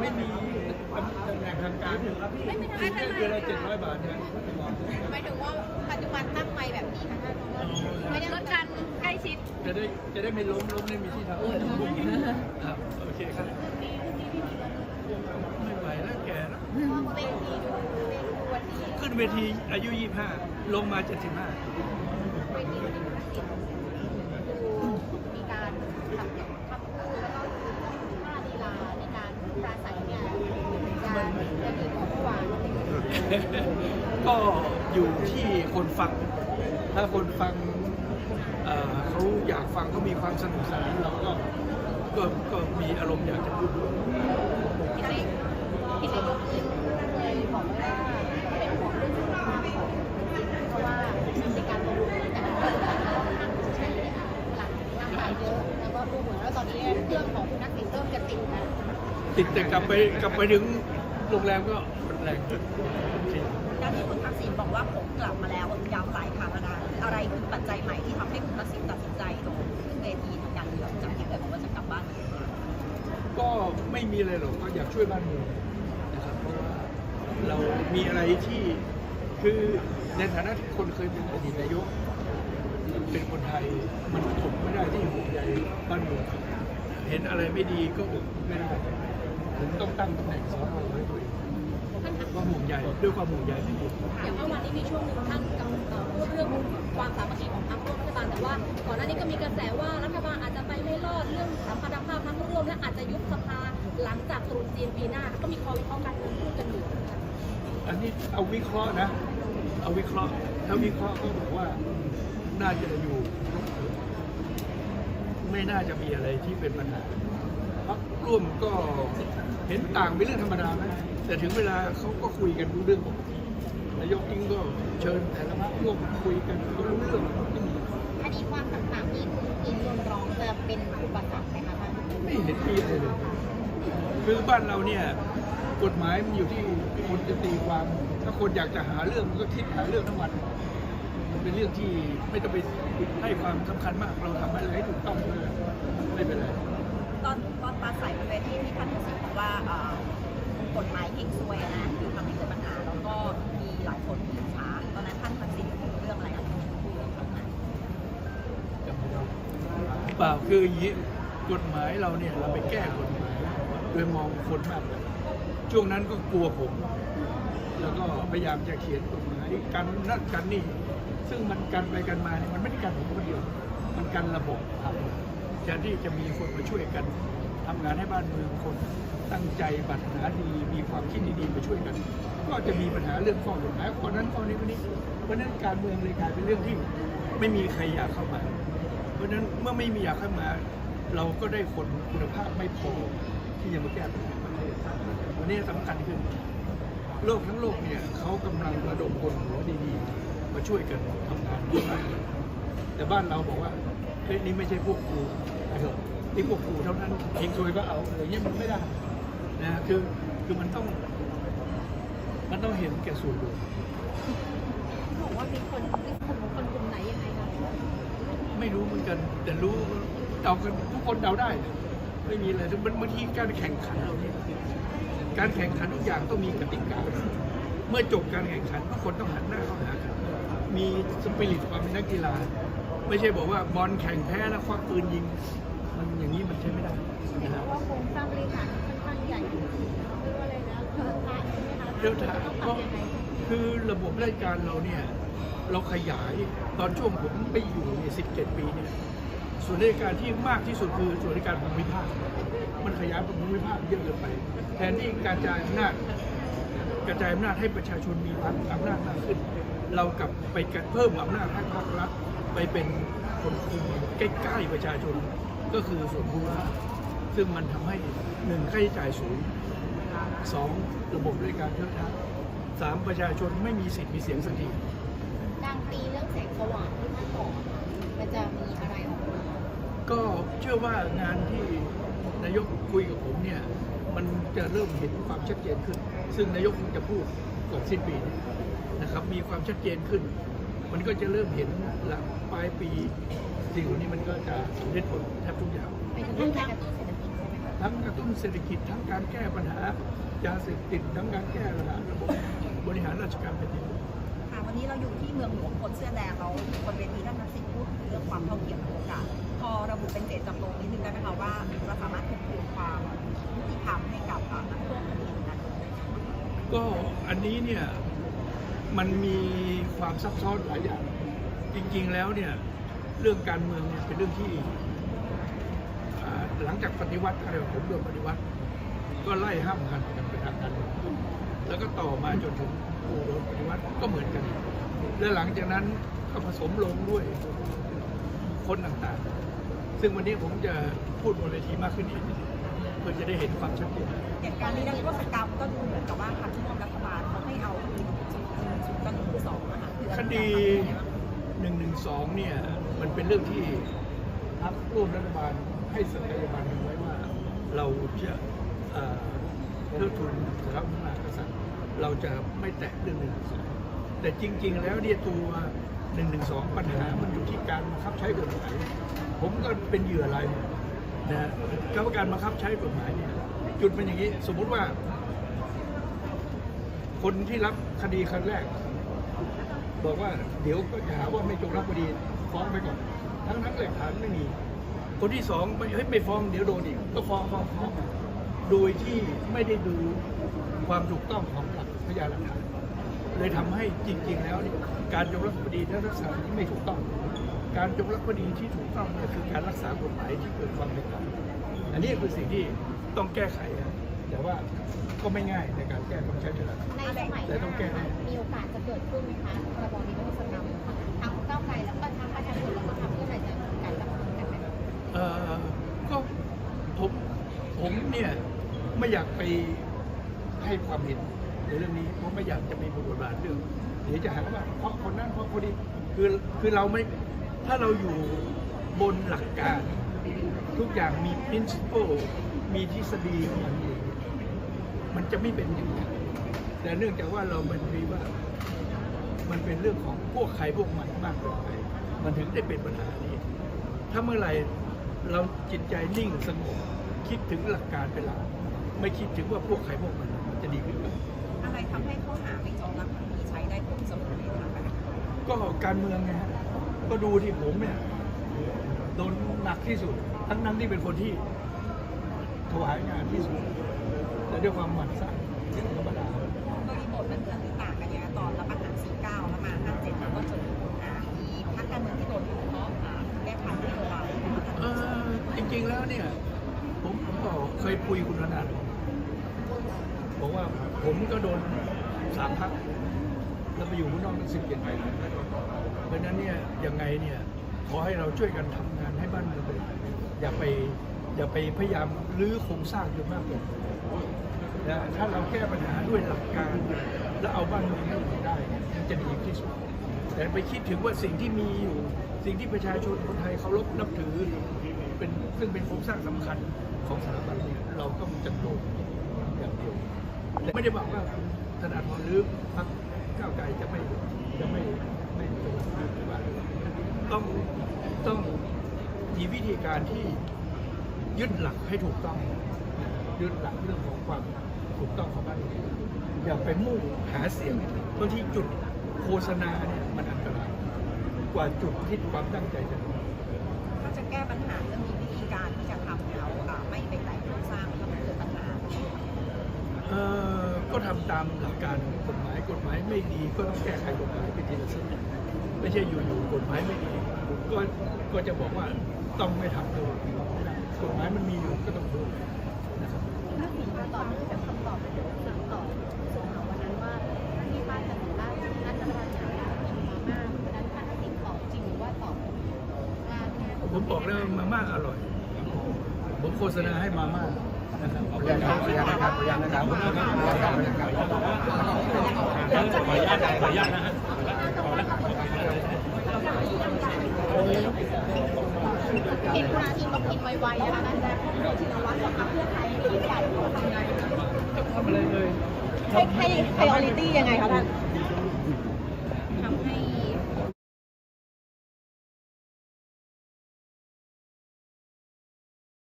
ไม่มีตำแหน่งทางการไม่ไม่คิไม่ดไม่แค่เดือนละเจ็ดร้อยบาทนะหมายถึงว่าปัจจุบันตั้งไปแบบนี้ค่ะท่านไม่ได้ลดการใกล้ชิด จะได้จะได้ไม่ล้มล้มได้มีที่ทำครับโอเคครับไม่ไหวแล้วแก่แล้วเวทีดูเวทีวันนี้ขึ้นเวทีอายุ 25 ลงมา 75 เวทีวันนี้มันติดดูมีการทำทำคู่แล้วก็ท่าลีลาในการปราศัยเนี่ยจะจะดีกว่าเมื่อวานอะไรอย่างเงี้ย ก็อยู่ที่คนฟัง ถ้าคนฟังเขาอยากฟังเขามีความสนุกสนานเราก็ก็ก็มีอารมณ์อยากจะพูดด้วยที่นายที่นายกเลยบอกว่าเป็นห่วงเรื่องสุขภาพของเพราะว่าในการลงทุนแต่ละคนเราทำใช้หลักร่างกายเยอะแล้วก็ดูเหมือนว่าตอนนี้เครื่องของนักบินเริ่มจะติดนะติดแต่กลับไปกลับไปถึงโรงแรมก็หมดแรง ด้านที่คุณทักษิณบอกว่าผมกลับมาแล้วย้ำหลายครั้งแล้วนะอะไรคือปัจจัยใหม่ที่ทำให้คุณทักษิณตัดสินใจลงขึ้นเวทีทางการเมืองจากที่เคยบอกว่าจะกลับบ้าน ก็ไม่มีอะไรหรอกก็อยากช่วยบ้านเมืองนะครับเพราะว่าเรามีอะไรที่คือในฐานะที่คนเคยเป็นอดีตนายกเป็นคนไทยมันถกไม่ได้ที่ห่วงใยบ้านเมืองเห็นอะไรไม่ดีก็ไม่ได้ผมต้องตั้งตำแหน่งสอไว้ตัวเอง ความห่วงใยด้วยความห่วงใยที่ดีอย่างเมื่อวานนี้มีช่วงหนึ่งท่านกำลังพูดเรื่องความสามัคคีของพรรคร่วมรัฐบาลแต่ว่าก่อนหน้านี้ก็มีกระแสว่ารัฐบาลอาจจะไปไม่รอดเรื่องสัมพันธภาพพรรคร่วมและอาจจะยุบสภาหลังจากตรุษจีนปีหน้า ก็มีคอวิเคราะห์การเมืองพูดกันอยู่อันนี้เอาวิเคราะห์นะ เอาวิเคราะห์ถ้าวิเคราะห์ก็บอกว่าน่าจะอยู่ ไม่น่าจะมีอะไรที่เป็นปัญหา พักร่วมก็เห็นต่างเป็นเรื่องธรรมดานะแต่ถึงเวลาเขาก็คุยกันรู้เรื่องปกตินายกอิงก็เชิญแต่ละพักร่วมคุยกันก็รู้เรื่องไม่มีคดีความต่างๆที่คุณอินรนร้องจะเป็นอุปสรรคไหมคะท่านไม่เห็นมีอะไรเลยคือบ้านเราเนี่ยกฎหมายมันอยู่ที่คนจะตีความ ถ้าคนอยากจะหาเรื่องมันก็คิดหาเรื่องทั้งวันมันเป็นเรื่องที่ไม่ต้องไปให้ความสำคัญมาก เราทำอะไรให้ถูกต้องเลยไม่เป็นไร ตอนตอนปราศัยบนเวทีที่ท่านทักษิณบอกว่าเอ่อกฎหมายเก่งซวยอะนะคือทำให้เกิดปัญหาแล้วก็มีหลายคนอิจฉาตอนนั้นท่านทักษิณพูดเรื่องอะไรกับคุณพูดเรื่องนั้เปล่าคืออย่างนี้กฎหมายเราเนี่ยเราไปแก้กฎหมายโดยมองคนมากเลยช่วงนั้นก็กลัวผม แล้วก็พยายามจะเขียนกฎหมายกันนั่นกันนี่ ซึ่งมันกันไปกันมาเนี่ยมันไม่ได้กันผมคนเดียว มันกันระบบครับ แทนที่จะมีคนมาช่วยกันทำงานให้บ้านเมืองคนตั้งใจปรารถนาดีมีความคิดดีๆมาช่วยกัน ก็จะมีปัญหาเรื่องข้อกฎหมายคนนั้นคนนี้คนนี้เพราะนั้นการเมืองเลยกลายเป็นเรื่องที่ไม่มีใครอยากเข้ามา เพราะนั้นเมื่อไม่มีอยากเข้ามา เราก็ได้คนคุณภาพไม่พอที่จะมาแก้ปัญหาประเทศวันนี้สำคัญคือโลกทั้งโลกเนี่ยเขากำลังระดมคนหัวดีๆมาช่วยกันทำงานด้วยกันแต่บ้านเราบอกว่า นี่ไม่ใช่พวกกูไปเถอะนี่พวกกูเท่านั้นเองซวยก็เอาอะไรเงี้ยมันไม่ได้นะคือคือมันต้อง มันต้องเห็นแก่ส่วนรวมบอกว่ามีคนมีคนคนกลุ่มไหนยังไงคะไม่รู้เหมือนกัน แต่รู้เดากันทุกคนเดาได้ ไม่มีอะไรมันบางทีการแข่งขันเราเนี่ยการแข่งขันทุกอย่างต้องมีกติกาเมื่อจบการแข่งขันทุกคนต้องหันหน้าเข้าหากันมีสปิริตความเป็นนักกีฬา ไม่ใช่บอกว่าบอลแข่งแพ้แล้วควักปืนยิง มันอย่างนี้มันใช้ไม่ได้เห็นะครับว่าโครงสร้างบริหารค่อนข้างใหญ่เรียกว่าอะไรนะเพิ่มทางใช่ไหมคะเดี๋ยวถามต้องเพราะคือระบบราชการเราเนี่ยเราขยายตอนช่วงผมไปอยู่เนี่ย17 ปีเนี่ยส่วนราชการที่มากที่สุดคือส่วนราชการภูมิภาค มันขยายภูมิภาคเยอะเกินไป แทนที่การกระจายอำนาจกระจายอำนาจให้ประชาชนมีพักอำนาจมากขึ้น เรากลับไปเพิ่มอำนาจให้ภาครัฐ ไปเป็นคนคุมใกล้ๆประชาชนก็คือส่วนภูมิภาคซึ่งมันทำให้หนึ่งค่าใช้จ่ายสูงสองระบบราชการเท่าทันสามประชาชนไม่มีสิทธิ์มีเสียงสักทีการตีเรื่องแสงสว่างที่ท่านบอกมันจะมีอะไรออกมาก็เชื่อว่างานที่นายกคุยกับผมเนี่ยมันจะเริ่มเห็นความชัดเจนขึ้น ซึ่งนายกคงจะพูดก่อนสิ้นปีนี้นะครับมีความชัดเจนขึ้น มันก็จะเริ่มเห็นหลังปลายปีสิ่งเหล่านี้มันก็จะสำเร็จผลแทบทุกอย่างไปถึงเรื่องการกระตุ้นเศรษฐกิจใช่ไหมคะทั้งกระตุ้นเศรษฐกิจทั้งการแก้ปัญหายาเสพติดทั้งการแก้ปัญหาระบบบริหารราชการแผ่นดินค่ะวันนี้เราอยู่ที่เมืองหลวงคนเสื้อแดงเราบนเวทีท่านทักษิณพูดถึงเรื่องความเท่าเทียมของโอกาสพอระบุเป็นเจตจำนงนิดนึงได้ไหมคะว่าจะสามารถทวงคืนความยุติธรรมให้กับอ่านักโทษคดีนั้นก็อันนี้เนี่ย มันมีความซับซ้อนหลายอย่าง จริงๆแล้วเนี่ยเรื่องการเมืองเนี่ยเป็นเรื่องที่หลังจากปฏิวัติอะไรผมโดนปฏิวัติ ก็ไล่ห้ามกันกันไปทางการแล้วก็ต่อมาจนถึงกูโดนปฏิวัติก็เหมือนกัน และหลังจากนั้นก็ผสมลงด้วยคนต่างๆ ซึ่งวันนี้ผมจะพูดบนเวทีมากขึ้นอีกเพื่อจะได้เห็นความชัดเจนอย่างการนี้นักโทษกรรมก็ดูเหมือนกับว่าพรรคร่วมรัฐ คดีหนึ่งหนึ่งสองเนี่ย มันเป็นเรื่องที่พรรคร่วมรัฐบาลให้สัญญาบันไว้ว่า เราจะเอ่อเทิดทูนสถาบันพระมหากษัตริย์เราจะไม่แตะเรื่องหนึ่งสองแต่จริง ๆ แล้วเนี่ยตัวหนึ่งหนึ่งสองปัญหามันอยู่ที่การบังคับใช้กฎหมาย ผมก็เป็นเหยื่ออะไรายหนึ่งนะกรรมการบังคับใช้กฎหมายเนี่ยจุดเป็นอย่างนี้ สมมุติว่า คนที่รับคดีครั้งแรก บอกว่าเดี๋ยวก็จะหาว่าไม่จงรับคดีฟ้องไปก่อน ทั้งทั้งหลักฐานไม่มี คนที่สองไม่เฮ้ยไม่ฟ้องเดี๋ยวโดนอีกก็ฟ้องฟ้องฟ้องโดยที่ไม่ได้ดูความถูกต้องของหลักพยานหลักฐานเลยทำให้จริง ๆ แล้วเนี่ยการจงรับคดีและรักษาที่ไม่ถูกต้อง การจงรับคดีที่ถูกต้องเนี่ยคือการรักษากฎหมายที่เกิดความเป็นธรรมอันนี้คือสิ่งที่ต้องแก้ไขนะ แต่ว่าก็ไม่ง่ายในการแก้ต้องใช้เวลา ในสมัยหแต่ต้องแก้น้ามีโอกาสจะเกิดขึ้นไหมคะพรบนิรโทษกรรมทั้งก้าวไกลแล้วก็ทั้งประชาชนแล้วก็ทำเพื่ออะไรจะการรับมือกันไหมคะเอ่อก็ผมผมเนี่ยไม่อยากไปให้ความเห็นในเรื่องนี้เพราะไม่อยากจะมีบทบาทเรื่องเดี๋ยวจะหาว่าเพราะคนนั้นเพราะคนนี้คือคือเราไม่ถ้าเราอยู่บนหลักการ ทุกอย่างมี principle มีทฤษฎีของมันเอง มันจะไม่เป็นอย่างนี้แต่เนื่องจากว่าเรามันมีว่า มันเป็นเรื่องของพวกใครพวกมันมากเกินไปมันถึงได้เป็นปัญหานี้ ถ้าเมื่อไหร่เราจิตใจนิ่งสงบคิดถึงหลักการเป็นหลักไม่คิดถึงว่าพวกใครพวกมันมันจะดีขึ้นไหมอะไรทำให้ข้อหาไม่จงรักภักดีใช้ได้ผลเสมอเลยนะคะก็การเมืองไงฮะก็ดูที่ผมเนี่ยโดนหนักที่สุด ทั้งนั้นที่เป็นคนที่ถวายงานที่สุดแต่ ด้วยความหมันส้ที่ธรรมดาบริบทมันเหมือนหรือต่างกันยังไงตอนรับประหาร49แล้วมา57แล้วก็จนถึงอ่ามีพรรคการเมืองที่โดนถูกเพราะแก้ไขนโยบายนะคะเออจริงๆแล้วเนี่ย ผมผมก็เคยคุยคุณธนาบอกว่าผมก็โดนสามพักแล้วไปอยู่ข้างนอกตั้งสิบเจ็ดปีเพราะฉะนั้นเนี่ยยังไงเนี่ยขอให้เราช่วยกันทำงานให้บ้านเมืองเป็นอย่าไปอย่าไปพยายามรื้อโครงสร้างจนมากเกินไป นะถ้าเราแก้ปัญหาด้วยหลักการแล้วเอาบ้านเมืองให้อยู่ได้มันจะดีที่สุด แต่ไปคิดถึงว่าสิ่งที่มีอยู่ สิ่งที่ประชาชนคนไทยเคารพนับถือเป็นซึ่งเป็นโครงสร้างสำคัญของสถาบันเนี่ยเราต้องจัดโลกอย่างเดียวไม่ได้บอกว่าธนาธรหรือพรรคก้าวไกลจะไม่จะไม่ไม่ตรงหรือว่าต้องต้องมีวิธีการที่ยึดหลักให้ถูกต้องยึดหลักเรื่องของความ ถูกต้องของบ้านเมืองอย่าไปมุ่งหาเสียงบางทีจุดโฆษณาเนี่ยมันอันตรายกว่าจุดที่ความตั้งใจจะทำถ้าจะแก้ปัญหาเรื่องมีวิธีการที่จะทำแล้วอ่าไม่ไปแตะโครงสร้างทำให้เกิดปัญหาเอ่อก็ทำตามหลักการกฎหมายกฎหมายไม่ดีก็ต้องแก้ไขกฎหมายไปทีละสเต็ปไม่ใช่อยู่ๆกฎหมายไม่ดีก็ก็จะบอกว่าต้องไม่ทำเลยกฎหมายมันมีอยู่ก็ต้องดูนะครับ ถ้าถึงมาต่อเนื่องจากคำตอบประโยคสั่งต่อส่งมาวันนั้นว่าที่บ้านจะบอกว่ารัฐบาลจะกินมาม่าวันนั้นท่านติดตอบจริงหรือว่าตอบว่าแค่ผมบอกแล้วมาม่าอร่อย ผมโฆษณาให้มาม่านะครับขออนุญาตนะครับขออนุญาตนะครับขออนุญาตนะครับขออนุญาตนะครับขออนุญาตขออนุญาตนะฮะ เห็นคุณอาทิตย์ต้องกินไวๆนะคะนั่นแหละชินวัตรกับพรรคเพื่อไทยที่ใหญ่ทำไงทำอะไรเลยให้ให้ priority ยังไงคะท่าน